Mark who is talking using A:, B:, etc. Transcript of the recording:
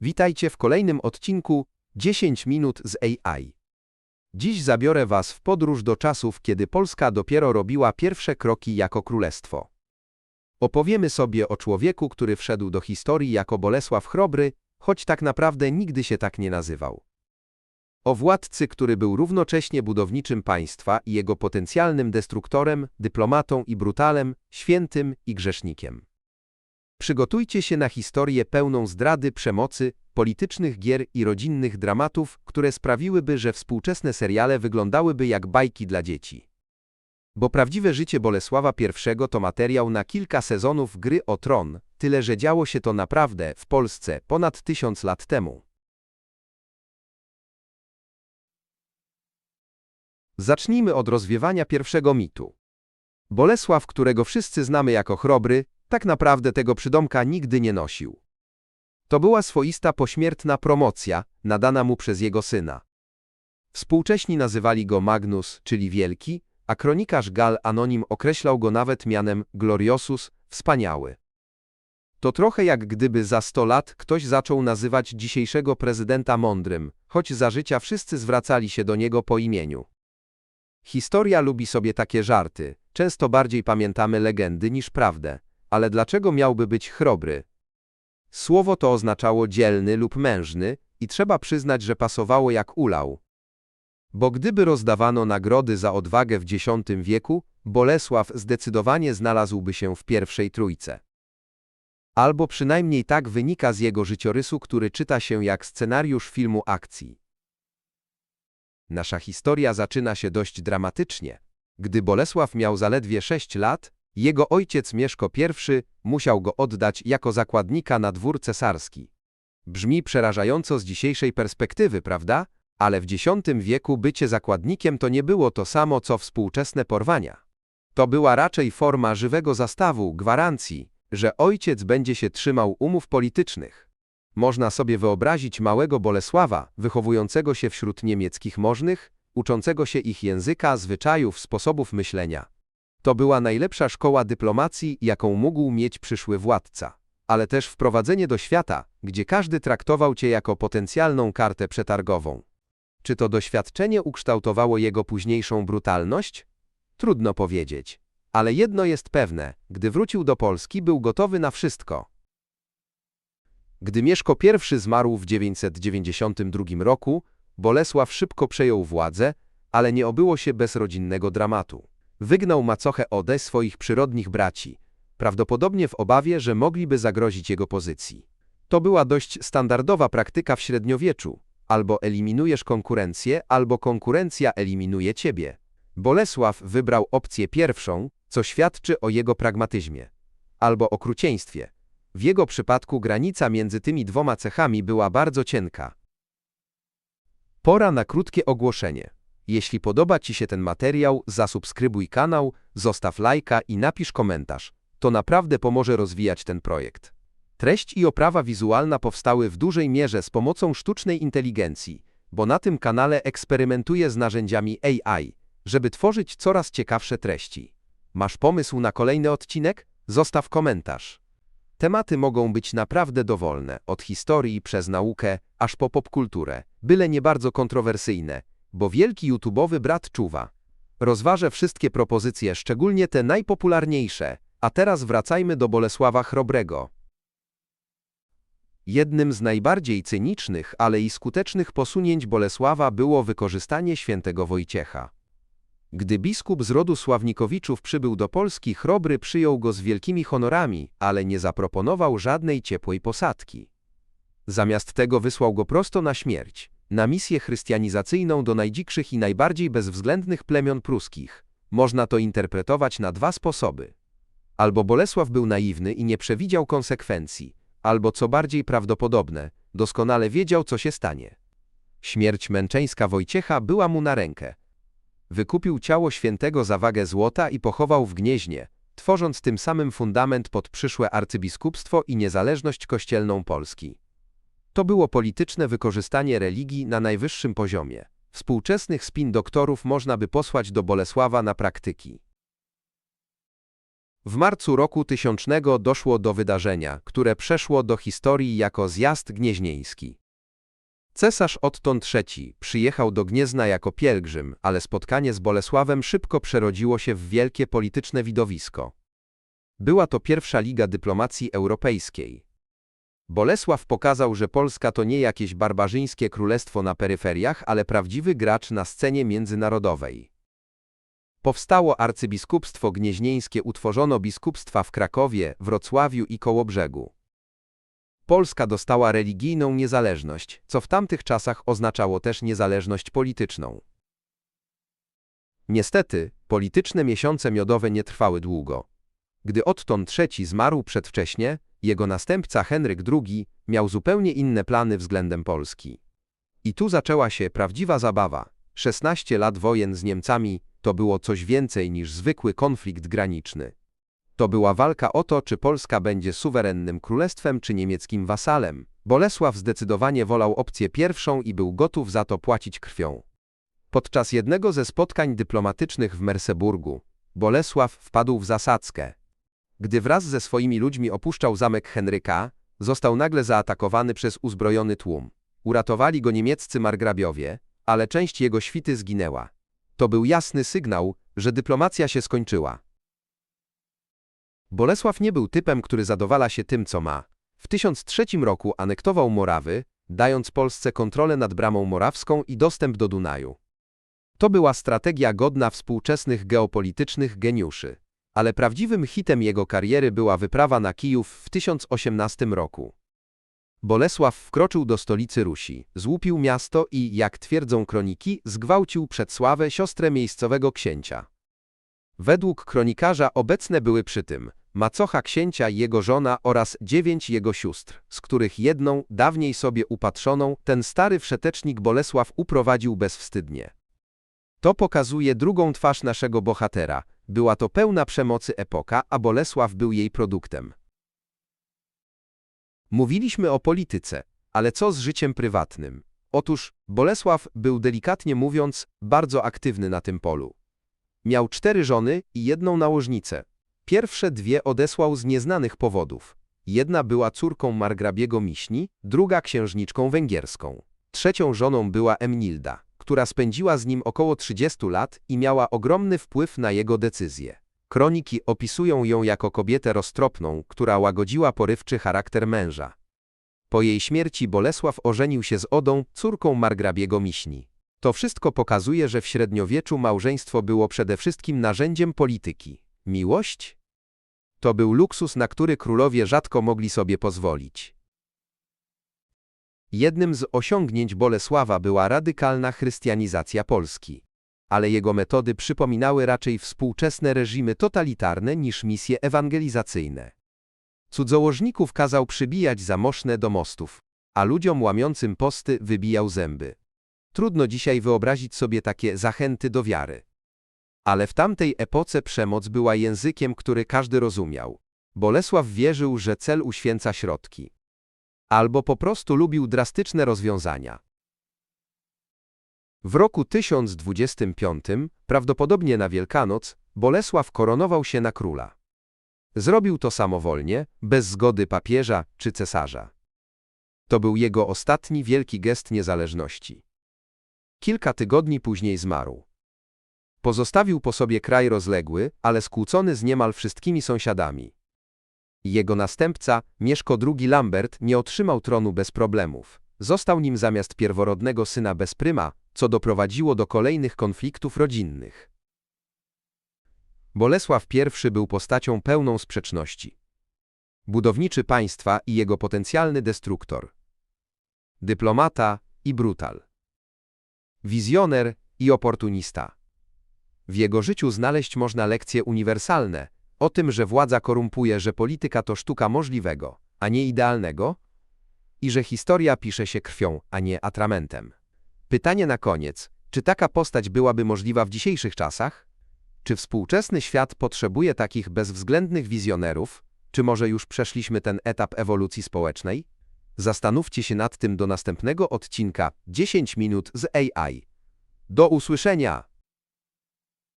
A: Witajcie w kolejnym odcinku 10 minut z AI. Dziś zabiorę Was w podróż do czasów, kiedy Polska dopiero robiła pierwsze kroki jako królestwo. Opowiemy sobie o człowieku, który wszedł do historii jako Bolesław Chrobry, choć tak naprawdę nigdy się tak nie nazywał. O władcy, który był równocześnie budowniczym państwa i jego potencjalnym destruktorem, dyplomatą i brutalem, świętym i grzesznikiem. Przygotujcie się na historię pełną zdrady, przemocy, politycznych gier i rodzinnych dramatów, które sprawiłyby, że współczesne seriale wyglądałyby jak bajki dla dzieci. Bo prawdziwe życie Bolesława I to materiał na kilka sezonów gry o tron, tyle że działo się to naprawdę w Polsce ponad tysiąc lat temu. Zacznijmy od rozwiewania pierwszego mitu. Bolesław, którego wszyscy znamy jako chrobry, tak naprawdę tego przydomka nigdy nie nosił. To była swoista pośmiertna promocja, nadana mu przez jego syna. Współcześni nazywali go Magnus, czyli Wielki, a kronikarz Gal Anonim określał go nawet mianem Gloriosus, wspaniały. To trochę jak gdyby za 100 lat ktoś zaczął nazywać dzisiejszego prezydenta mądrym, choć za życia wszyscy zwracali się do niego po imieniu. Historia lubi sobie takie żarty, często bardziej pamiętamy legendy niż prawdę. Ale dlaczego miałby być chrobry? Słowo to oznaczało dzielny lub mężny i trzeba przyznać, że pasowało jak ulał. Bo gdyby rozdawano nagrody za odwagę w X wieku, Bolesław zdecydowanie znalazłby się w pierwszej trójce. Albo przynajmniej tak wynika z jego życiorysu, który czyta się jak scenariusz filmu akcji. Nasza historia zaczyna się dość dramatycznie. Gdy Bolesław miał zaledwie 6 lat, jego ojciec Mieszko I musiał go oddać jako zakładnika na dwór cesarski. Brzmi przerażająco z dzisiejszej perspektywy, prawda? Ale w X wieku bycie zakładnikiem to nie było to samo, co współczesne porwania. To była raczej forma żywego zastawu, gwarancji, że ojciec będzie się trzymał umów politycznych. Można sobie wyobrazić małego Bolesława, wychowującego się wśród niemieckich możnych, uczącego się ich języka, zwyczajów, sposobów myślenia. To była najlepsza szkoła dyplomacji, jaką mógł mieć przyszły władca, ale też wprowadzenie do świata, gdzie każdy traktował cię jako potencjalną kartę przetargową. Czy to doświadczenie ukształtowało jego późniejszą brutalność? Trudno powiedzieć. Ale jedno jest pewne, gdy wrócił do Polski, był gotowy na wszystko. Gdy Mieszko I zmarł w 992 roku, Bolesław szybko przejął władzę, ale nie obyło się bez rodzinnego dramatu. Wygnał macochę Odę swoich przyrodnich braci, prawdopodobnie w obawie, że mogliby zagrozić jego pozycji. To była dość standardowa praktyka w średniowieczu. Albo eliminujesz konkurencję, albo konkurencja eliminuje ciebie. Bolesław wybrał opcję pierwszą, co świadczy o jego pragmatyzmie. Albo okrucieństwie. W jego przypadku granica między tymi dwoma cechami była bardzo cienka. Pora na krótkie ogłoszenie. Jeśli podoba Ci się ten materiał, zasubskrybuj kanał, zostaw lajka i napisz komentarz. To naprawdę pomoże rozwijać ten projekt. Treść i oprawa wizualna powstały w dużej mierze z pomocą sztucznej inteligencji, bo na tym kanale eksperymentuję z narzędziami AI, żeby tworzyć coraz ciekawsze treści. Masz pomysł na kolejny odcinek? Zostaw komentarz. Tematy mogą być naprawdę dowolne, od historii przez naukę, aż po popkulturę, byle nie bardzo kontrowersyjne, bo wielki YouTube'owy brat czuwa. Rozważę wszystkie propozycje, szczególnie te najpopularniejsze, a teraz wracajmy do Bolesława Chrobrego. Jednym z najbardziej cynicznych, ale i skutecznych posunięć Bolesława było wykorzystanie świętego Wojciecha. Gdy biskup z rodu Sławnikowiczów przybył do Polski, Chrobry przyjął go z wielkimi honorami, ale nie zaproponował żadnej ciepłej posadki. Zamiast tego wysłał go prosto na śmierć na misję chrystianizacyjną do najdzikszych i najbardziej bezwzględnych plemion pruskich. Można to interpretować na dwa sposoby. Albo Bolesław był naiwny i nie przewidział konsekwencji, albo co bardziej prawdopodobne, doskonale wiedział, co się stanie. Śmierć męczeńska Wojciecha była mu na rękę. Wykupił ciało świętego za wagę złota i pochował w Gnieźnie, tworząc tym samym fundament pod przyszłe arcybiskupstwo i niezależność kościelną Polski. To było polityczne wykorzystanie religii na najwyższym poziomie. Współczesnych spin doktorów można by posłać do Bolesława na praktyki. W marcu roku tysiącznego doszło do wydarzenia, które przeszło do historii jako zjazd gnieźnieński. Cesarz Otton III przyjechał do Gniezna jako pielgrzym, ale spotkanie z Bolesławem szybko przerodziło się w wielkie polityczne widowisko. Była to pierwsza liga dyplomacji europejskiej. Bolesław pokazał, że Polska to nie jakieś barbarzyńskie królestwo na peryferiach, ale prawdziwy gracz na scenie międzynarodowej. Powstało arcybiskupstwo gnieźnieńskie, utworzono biskupstwa w Krakowie, Wrocławiu i Kołobrzegu. Polska dostała religijną niezależność, co w tamtych czasach oznaczało też niezależność polityczną. Niestety, polityczne miesiące miodowe nie trwały długo. Gdy Otton III zmarł przedwcześnie, jego następca Henryk II miał zupełnie inne plany względem Polski. I tu zaczęła się prawdziwa zabawa. 16 lat wojen z Niemcami to było coś więcej niż zwykły konflikt graniczny. To była walka o to, czy Polska będzie suwerennym królestwem czy niemieckim wasalem. Bolesław zdecydowanie wolał opcję pierwszą i był gotów za to płacić krwią. Podczas jednego ze spotkań dyplomatycznych w Merseburgu, Bolesław wpadł w zasadzkę. Gdy wraz ze swoimi ludźmi opuszczał zamek Henryka, został nagle zaatakowany przez uzbrojony tłum. Uratowali go niemieccy margrabiowie, ale część jego świty zginęła. To był jasny sygnał, że dyplomacja się skończyła. Bolesław nie był typem, który zadowala się tym, co ma. W 1003 roku anektował Morawy, dając Polsce kontrolę nad bramą morawską i dostęp do Dunaju. To była strategia godna współczesnych geopolitycznych geniuszy. Ale prawdziwym hitem jego kariery była wyprawa na Kijów w 1018 roku. Bolesław wkroczył do stolicy Rusi, złupił miasto i, jak twierdzą kroniki, zgwałcił przed sławę siostrę miejscowego księcia. Według kronikarza obecne były przy tym macocha księcia i jego żona oraz dziewięć jego sióstr, z których jedną, dawniej sobie upatrzoną, ten stary wszetecznik Bolesław uprowadził bezwstydnie. To pokazuje drugą twarz naszego bohatera. Była to pełna przemocy epoka, a Bolesław był jej produktem. Mówiliśmy o polityce, ale co z życiem prywatnym? Otóż Bolesław był delikatnie mówiąc bardzo aktywny na tym polu. Miał cztery żony i jedną nałożnicę. Pierwsze dwie odesłał z nieznanych powodów. Jedna była córką margrabiego Miśni, druga księżniczką węgierską. Trzecią żoną była Emnilda, która spędziła z nim około 30 lat i miała ogromny wpływ na jego decyzje. Kroniki opisują ją jako kobietę roztropną, która łagodziła porywczy charakter męża. Po jej śmierci Bolesław ożenił się z Odą, córką margrabiego Miśni. To wszystko pokazuje, że w średniowieczu małżeństwo było przede wszystkim narzędziem polityki. Miłość? To był luksus, na który królowie rzadko mogli sobie pozwolić. Jednym z osiągnięć Bolesława była radykalna chrystianizacja Polski. Ale jego metody przypominały raczej współczesne reżimy totalitarne niż misje ewangelizacyjne. Cudzołożników kazał przybijać zamoszne do mostów, a ludziom łamiącym posty wybijał zęby. Trudno dzisiaj wyobrazić sobie takie zachęty do wiary. Ale w tamtej epoce przemoc była językiem, który każdy rozumiał. Bolesław wierzył, że cel uświęca środki. Albo po prostu lubił drastyczne rozwiązania. W roku 1025, prawdopodobnie na Wielkanoc, Bolesław koronował się na króla. Zrobił to samowolnie, bez zgody papieża czy cesarza. To był jego ostatni wielki gest niezależności. Kilka tygodni później zmarł. Pozostawił po sobie kraj rozległy, ale skłócony z niemal wszystkimi sąsiadami. Jego następca, Mieszko II Lambert, nie otrzymał tronu bez problemów. Został nim zamiast pierworodnego syna bez pryma, co doprowadziło do kolejnych konfliktów rodzinnych. Bolesław I był postacią pełną sprzeczności. Budowniczy państwa i jego potencjalny destruktor. Dyplomata i brutal. Wizjoner i oportunista. W jego życiu znaleźć można lekcje uniwersalne o tym, że władza korumpuje, że polityka to sztuka możliwego, a nie idealnego i że historia pisze się krwią, a nie atramentem. Pytanie na koniec, czy taka postać byłaby możliwa w dzisiejszych czasach? Czy współczesny świat potrzebuje takich bezwzględnych wizjonerów, czy może już przeszliśmy ten etap ewolucji społecznej? Zastanówcie się nad tym do następnego odcinka 10 minut z AI. Do usłyszenia!